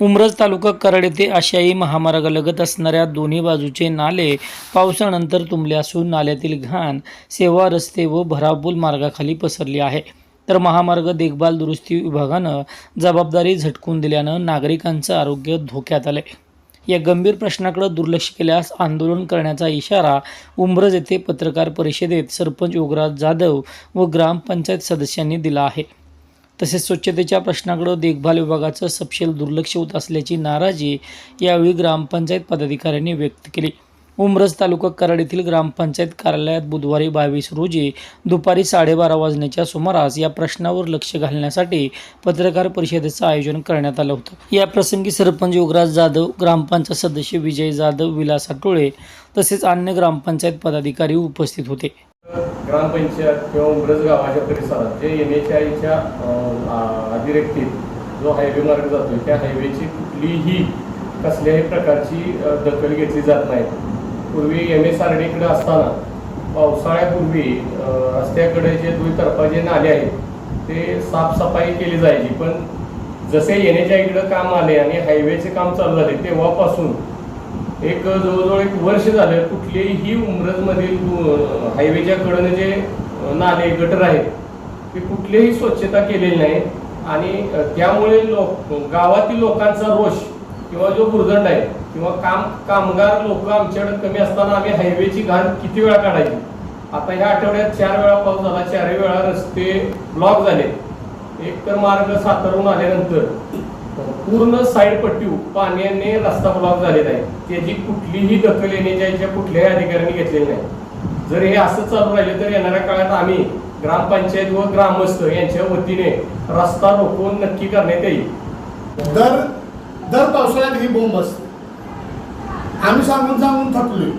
उमरज तालुका कराड येथे आशियाई महामार्गालगत असणाऱ्या दोन्ही बाजूचे नाले पावसानंतर तुंबले असून नाल्यातील घाण सेवा रस्ते व भरापूल मार्गाखाली पसरली आहे. तर महामार्ग देखभाल दुरुस्ती विभागानं जबाबदारी झटकून दिल्यानं नागरिकांचं आरोग्य धोक्यात आलं या गंभीर प्रश्नाकडे दुर्लक्ष केल्यास आंदोलन करण्याचा इशारा उमरज येथे पत्रकार परिषदेत सरपंच योगराज जाधव व ग्रामपंचायत सदस्यांनी दिला आहे. तसेच स्वच्छतेच्या प्रश्नाकडं देखभाल विभागाचं सपशेल दुर्लक्ष होत असल्याची नाराजी यावेळी ग्रामपंचायत पदाधिकाऱ्यांनी व्यक्त केली. उमरज तालुका कराड येथील ग्रामपंचायत कार्यालयात बुधवारी बावीस रोजी दुपारी साडेबारा वाजण्याच्या सुमारास या प्रश्नावर लक्ष घालण्यासाठी पत्रकार परिषदेचं आयोजन करण्यात आलं होतं. या प्रसंगी सरपंच योगराज जाधव ग्रामपंचायत सदस्य विजय जाधव विलास आटोळे तसेच अन्य ग्रामपंचायत पदाधिकारी उपस्थित होते. ग्रामपंचायत किंवा उमरज गावाच्या परिसरात जे एन एच आयच्या अतिरेक्तीत जो हायवे मार्ग जातो त्या हायवेची कुठलीही कसल्याही प्रकारची दखल घेतली जात नाही. पूर्वी एम एस आर डीकडे असताना पावसाळ्यापूर्वी रस्त्याकडे जे दुतर्फा जे नाले आहेत ते साफसफाई केली जायची. पण जसे एन एच आयकडं काम आले आणि हायवेचे काम चालू झाले तेव्हापासून एक जवळजवळ एक वर्ष झालं कुठलेही उमरजमधील हायवेच्या कडनं जे नाले गटर आहेत ते कुठलेही स्वच्छता केलेली नाही. आणि त्यामुळे लोक गावातील लोकांचा रोष किंवा जो भुर्दंड आहे किंवा काम कामगार लोक आमच्याकडे कमी असताना आम्ही हायवेची घाण किती वेळा काढायची? आता ह्या आठवड्यात चार वेळा पाऊस झाला चारही वेळा रस्ते ब्लॉक झाले. एक तर मार्ग सातारून आल्यानंतर पूर्ण साईड पट्टी पाण्याने रस्ता ब्लॉक झालेला आहे. त्याची कुठलीही दखल येण्याच्या कुठल्याही अधिकाऱ्यांनी घेतलेली नाही. जर हे असं चालू राहिले तर येणाऱ्या काळात आम्ही ग्रामपंचायत व ग्रामस्थ यांच्या वतीने रस्ता रोखून नक्की करण्यात येईल. दर दर पावसाळ्यात ही बोंब असते. आम्ही सांगून सांगून थकलोय.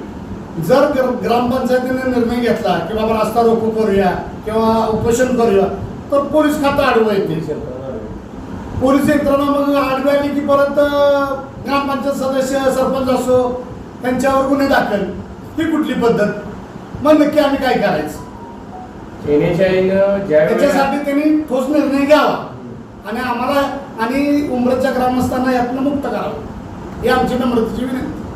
जर ग्रामपंचायतीने निर्णय घेतला की बाबा रस्ता रोखू करूया किंवा उपोषण करूया तर पोलीस खातं आडवं येते पोलीस यंत्रणा मग आडवी आली की परत ग्रामपंचायत सदस्य सरपंच असो त्यांच्यावर गुन्हे दाखल. ही कुठली पद्धत? मग नक्की आम्ही काय करायचं? त्याच्यासाठी त्यांनी ठोस निर्णय घ्यावा. आणि आम्हाला आणि उमरच्या ग्रामस्थांना यातनं मुक्त करावं. ही आमची नम्रतेची विनंती.